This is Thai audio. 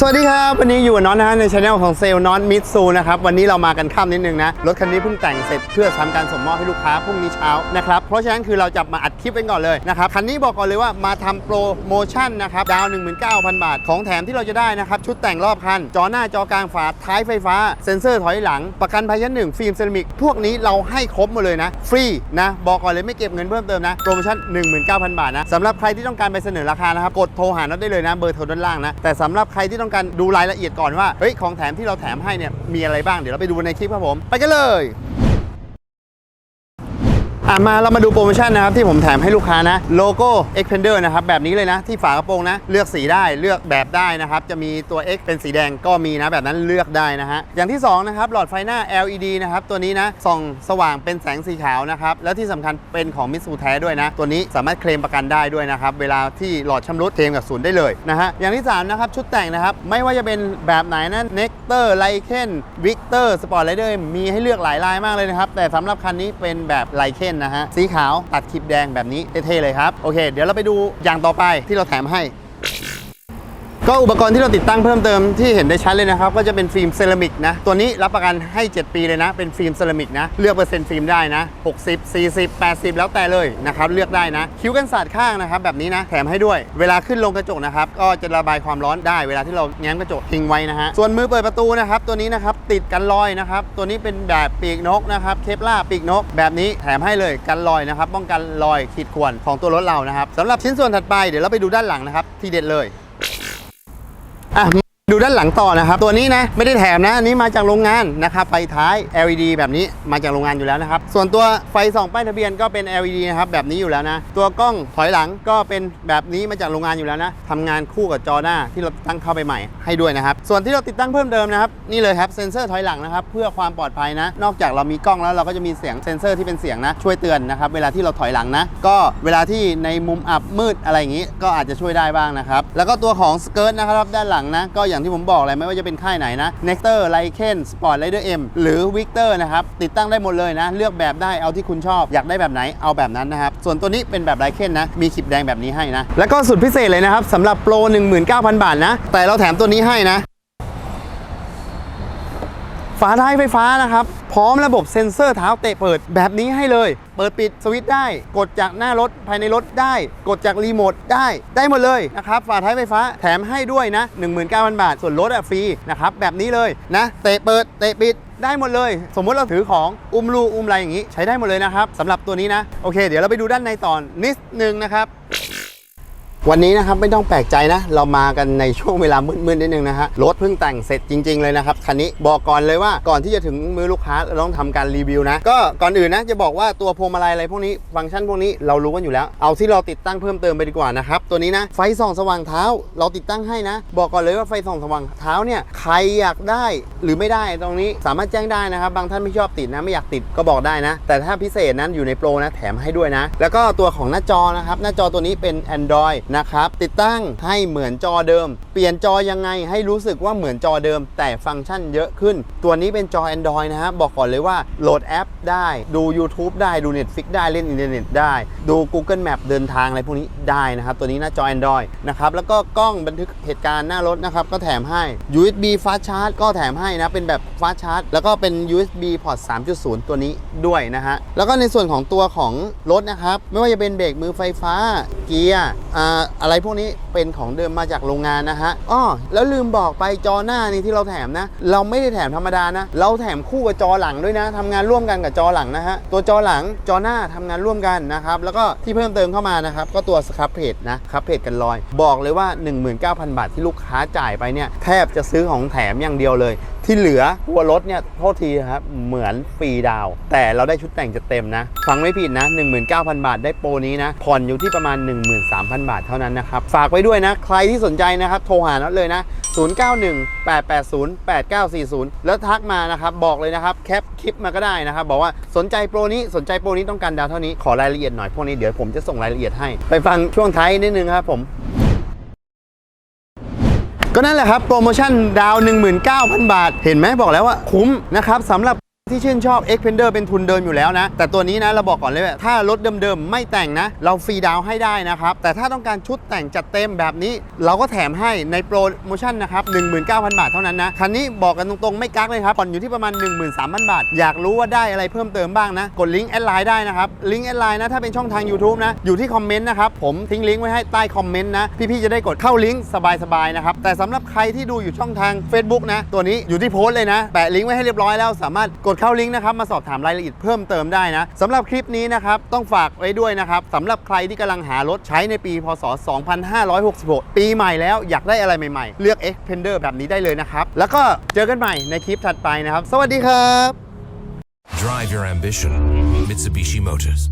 สวัสดีครับวันนี้อยู่กับน้องนะฮะในช anel ของเซลล์น้องมิซูนะครับวันนี้เรามากันค่ำนิดนึงนะรถคันนี้เพิ่งแต่งเสร็จเพื่อทำการส่งมอบให้ลูกค้าพรุ่งนี้เช้านะครับเพราะฉะนั้นคือเราจะมาอัดคลิปกันก่อนเลยนะครับคันนี้บอกก่อนเลยว่ามาทำโปรโมชั่นนะครับดาว 19,000 บาท ของแถมที่เราจะได้นะครับชุดแต่งรอบคัน จอหน้าจอกลางฝาท้ายไฟฟ้า เซ็นเซอร์ถอยหลัง ประกันภัยชั้นหนึ่งฟิล์มเซรามิกพวกนี้เราให้ครบหมดเลยนะฟรีนะบอกก่อนเลยไม่เก็บเงินเพิ่มเติมนะโปรโมชั่น 19,000 บาทนะสำหรับใครที่ต้องการไปเสนอราคานะครับกดโทรหาน็อตได้เลยนะเบอร์โทรด้านล่างนะแต่สำหรับใครที่ต้องการดูรายละเอียดก่อนว่าเฮ้ยของแถมที่เราแถมให้เนี่ยมีอะไรบ้างเดี๋ยวเราไปดูในคลิปครับผม ไปกันเลย อะมาเรามาดูโปรโมชั่นนะครับที่ผมแถมให้ลูกค้านะโลโก้ Xpander นะครับแบบนี้เลยนะที่ฝากระโปรงนะ เลือกสีได้เลือกแบบได้นะครับจะมีตัว X เป็นสีแดงก็มีนะแบบนั้นเลือกได้นะฮะอย่างที่2นะครับหลอดไฟหน้า LED นะครับตัวนี้นะส่องสว่างเป็นแสงสีขาวนะครับแล้วที่สำคัญเป็นของมิตซูแท้ด้วยนะ ตัวนี้สามารถเคลมประกันได้ด้วยนะครับเวลาที่หลอดชำรุดเคลมกับศูนย์ได้เลยนะฮะอย่างที่3นะครับชุดแต่งนะครับไม่ว่าจะเป็นแบบไหนนะ Nectar Lycan Victor Sport Rider มีให้เลือกหลายลายมากเลยนะครับแต่สำหรับคันนี้เป็นแบบไลเคนนะฮะสีขาวตัดคลิปแดงแบบนี้เท่ๆเลยครับโอเค เดี๋ยวเราไปดูอย่างต่อไปที่เราแถมให้ ก็อุปกรณ์ที่เราติดตั้งเพิ่มเติมที่เห็นได้ชัดเลยนะครับ ก็จะเป็นฟิล์มเซรามิกนะ ตัวนี้รับประกันให้ 7 ปีเลยนะ เป็นฟิล์มเซรามิกนะ เลือกเปอร์เซ็นต์ฟิล์มได้นะ 60 40 80 แล้วแต่เลยนะครับเลือกได้นะ คิ้วกันศาสตร์ข้างนะครับแบบนี้นะแถมให้ด้วยเวลาขึ้นลงกระจกนะครับก็จะระบายความร้อนได้เวลาที่เราแง้มกระจกทิ้งไว้นะฮะส่วนมือเปิดประตูนะครับตัวนี้นะครับติดกันรอยนะครับตัวนี้เป็นแบบปีกนกนะครับเคปล่าปีกนก แบบนี้แถมให้เลยกันรอยนะครับป้องกันรอยขีดข่วนของตัวรถเรานะครับสำหรับชิ้นส่วนถัดไปเดี๋ยวเราไปดูด้านหลังนะครับที่เด็ดเลย อะ ดูด้านหลังต่อนะครับ ตัวนี้นะไม่ได้แถมนะอันนี้มาจากโรงงานนะครับไฟท้าย LED แบบนี้มาจากโรงงานอยู่แล้วนะครับ ส่วนตัวไฟส่องป้ายทะเบียนก็เป็น LED นะครับแบบนี้อยู่แล้วนะ ตัวกล้องถอยหลังก็เป็นแบบนี้มาจากโรงงานอยู่แล้วนะทำงานคู่กับจอหน้าที่เราตั้งเข้าไปใหม่ให้ด้วยนะครับ ส่วนที่เราติดตั้งเพิ่มเติมนะครับนี่เลยครับเซ็นเซอร์ถอยหลังนะครับเพื่อความปลอดภัยนะ นอกจากเรามีกล้องแล้วเราก็จะมีเสียงเซ็นเซอร์ที่เป็นเสียงนะช่วยเตือนนะครับเวลาที่เราถอยหลังนะก็เวลาที่ในมุมอับมืดอะไรอย่างนี้ ก็อาจจะช่วยได้บ้างนะครับแล้วก็ตัวของสเกิร์ตนะครับด้านหลังนะก็อย่างที่ผมบอกเลยไม่ว่าจะเป็นค่ายไหนนะ Nectar Lycan Sport Rider M หรือ Victor นะครับ ติดตั้งได้หมดเลยนะ เลือกแบบได้เอาที่คุณชอบ อยากได้แบบไหนเอาแบบนั้นนะครับ ส่วนตัวนี้เป็นแบบ Lycan นะ มีขีดแดงแบบนี้ให้นะ แล้วก็สุดพิเศษเลยนะครับสำหรับโปร 19,000 บาทนะ แต่เราแถมตัวนี้ให้นะ ฝาท้ายไฟฟ้านะครับ พร้อมระบบเซ็นเซอร์เท้าเตะเปิดแบบนี้ให้เลย เปิดปิดสวิตช์ได้ กดจากหน้ารถภายในรถได้ กดจากรีโมทได้ ได้หมดเลยนะครับ ฝาท้ายไฟฟ้าแถมให้ด้วยนะ 19,000 บาท ส่วนรถอะฟรีนะครับ แบบนี้เลยนะ เตะเปิด เตะปิดได้หมดเลย สมมุติเราถือของอุ้มลูกอุ้มอะไรอย่างนี้ ใช้ได้หมดเลยนะครับสำหรับตัวนี้นะ โอเค เดี๋ยวเราไปดูด้านในตอนนิดนึงนะครับ วันนี้นะครับไม่ต้องแปลกใจนะ เรามากันในช่วงเวลามืดๆนิดนึงนะฮะรถเพิ่งแต่งเสร็จจริง ๆเลยนะครับคันนี้บอกก่อนเลยว่าก่อนที่จะถึงมือลูกค้าเราต้องทำการรีวิวนะ ก็ก่อนอื่นนะจะบอกว่าตัวพวงมาลัยอะไรพวกนี้ฟังก์ชันพวกนี้เรารู้กันอยู่แล้ว เอาที่เราติดตั้งเพิ่มเติมไปดีกว่านะครับตัวนี้นะไฟส่องสว่างเท้าเราติดตั้งให้นะ บอกก่อนเลยว่าไฟส่องสว่างเท้าเนี่ยใครอยากได้หรือไม่ได้ตรงนี้สามารถแจ้งได้นะครับบางท่านไม่ชอบติดนะไม่อยากติดก็บอกได้นะ แต่ถ้าพิเศษนั้นอยู่ในโปรนะแถมให้ด้วยนะ แล้วก็ตัวของหน้าจอนะครับหน้าจอตัวนี้เป็น Android นะครับ ติดตั้งให้เหมือนจอเดิม เปลี่ยนจอยังไงให้รู้สึกว่าเหมือนจอเดิม แต่ฟังก์ชันเยอะขึ้น ตัวนี้เป็นจอ Android นะฮะบอกก่อนเลยว่าโหลดแอปได้ดู YouTube ได้ดู Netflix ได้เล่นอินเทอร์เน็ตได้ ดู Google Map เดินทางอะไรพวกนี้ได้นะครับ ตัวนี้หน้าจอ Android นะครับแล้วก็กล้องบันทึกเหตุการณ์หน้ารถนะครับก็แถมให้ USB Fast Charge ก็แถมให้นะเป็นแบบ Fast Charge แล้วก็เป็น USB Port 3.0 ตัวนี้ด้วยนะฮะแล้วก็ในส่วนของตัวของรถนะครับไม่ว่าจะเป็นเบรกมือไฟฟ้าเกียร์อะไรพวกนี้เป็นของเดิมมาจากโรงงานนะฮะอ้อแล้วลืมบอกไปจอหน้านี่ที่เราแถมนะ เราไม่ได้แถมธรรมดานะ เราแถมคู่กับจอหลังด้วยนะทำงานร่วมกันกับจอหลังนะฮะตัวจอหลังจอหน้าทำงานร่วมกันนะครับแล้วก็ที่เพิ่มเติมเข้ามานะครับก็ตัวสครับเพจนะครับเพจกันลอย บอกเลยว่า 19,000 บาทที่ลูกค้าจ่ายไปเนี่ยแทบจะซื้อของแถมอย่างเดียวเลย ที่เหลือตัวรถเนี่ยโทษทีครับ เหมือนฟรีดาว แต่เราได้ชุดแต่งจะเต็มนะ ฟังไม่ผิดนะ 19,000 บาทได้โปรนี้นะ ผ่อนอยู่ที่ประมาณ 13,000 บาทเท่านั้นนะครับ ฝากไว้ด้วยนะ ใครที่สนใจนะครับ โทรหาน็อตเลยนะ 0918808940 แล้วทักมานะครับ บอกเลยนะครับ แคปคลิปมาก็ได้นะครับ บอกว่าสนใจโปรนี้สนใจโปรนี้ต้องการดาวเท่านี้ขอรายละเอียดหน่อยพวกนี้เดี๋ยวผมจะส่งรายละเอียดให้ ไปฟังช่วงท้ายนิดนึงครับผม ก็นั่นแหละครับโปรโมชั่นดาว 19,000 บาท เห็นไหมบอกแล้วว่าคุ้มนะครับสำหรับ ที่ชื่นชอบ x p e n d e r เป็นทุนเดิมอยู่แล้วนะ แต่ตัวนี้นะเราบอกก่อนเลยว่าถ้ารถเดิมๆ ไม่แต่งนะ เราฟรีดาวน์ให้ได้นะครับ แต่ถ้าต้องการชุดแต่งจัดเต็มแบบนี้ เราก็แถมให้ในโปรโมชั่นนะครับ 19,000 บาทเท่านั้นนะ คันนี้บอกกันตรงๆ ไม่กักเลยครับผ่อนอยู่ที่ประมาณ 13,000 บาท อยากรู้ว่าได้อะไรเพิ่มเติมบ้างนะ กดลิงก์แอดไลน์ได้นะครับลิงก์แอดไลน์นะถ้าเป็นช่องทาง YouTube นะอยู่ที่คอมเมนต์นะครับผมทิ้งลิงก์ไว้ให้ใต้คอมเมนต์นะพี่ๆจะได้กดเข้าลิงก์สบายๆนะครับแต่สำหรับใครที่ดูอยู่ช่องทาง Facebook นะตัวนี้อยู่ที่โพสต์เลยนะแปะลิงก์ไว้ให้เรียบร้อยแล้วสามารถกดเข้าลิงก์นะครับมาสอบถามรายละเอียดเพิ่มเติมได้นะสำหรับคลิปนี้นะครับต้องฝากไว้ด้วยนะครับสำหรับใครที่กำลังหารถใช้ในปีพศ 2566 ปีใหม่แล้วอยากได้อะไรใหม่ๆ เลือก x p e n d e r แบบนี้ได้เลยนะครับ แล้วก็เจอกันใหม่ในคลิปถัดไปนะครับ สวัสดีครับ Drive your ambition. Mitsubishi Motors.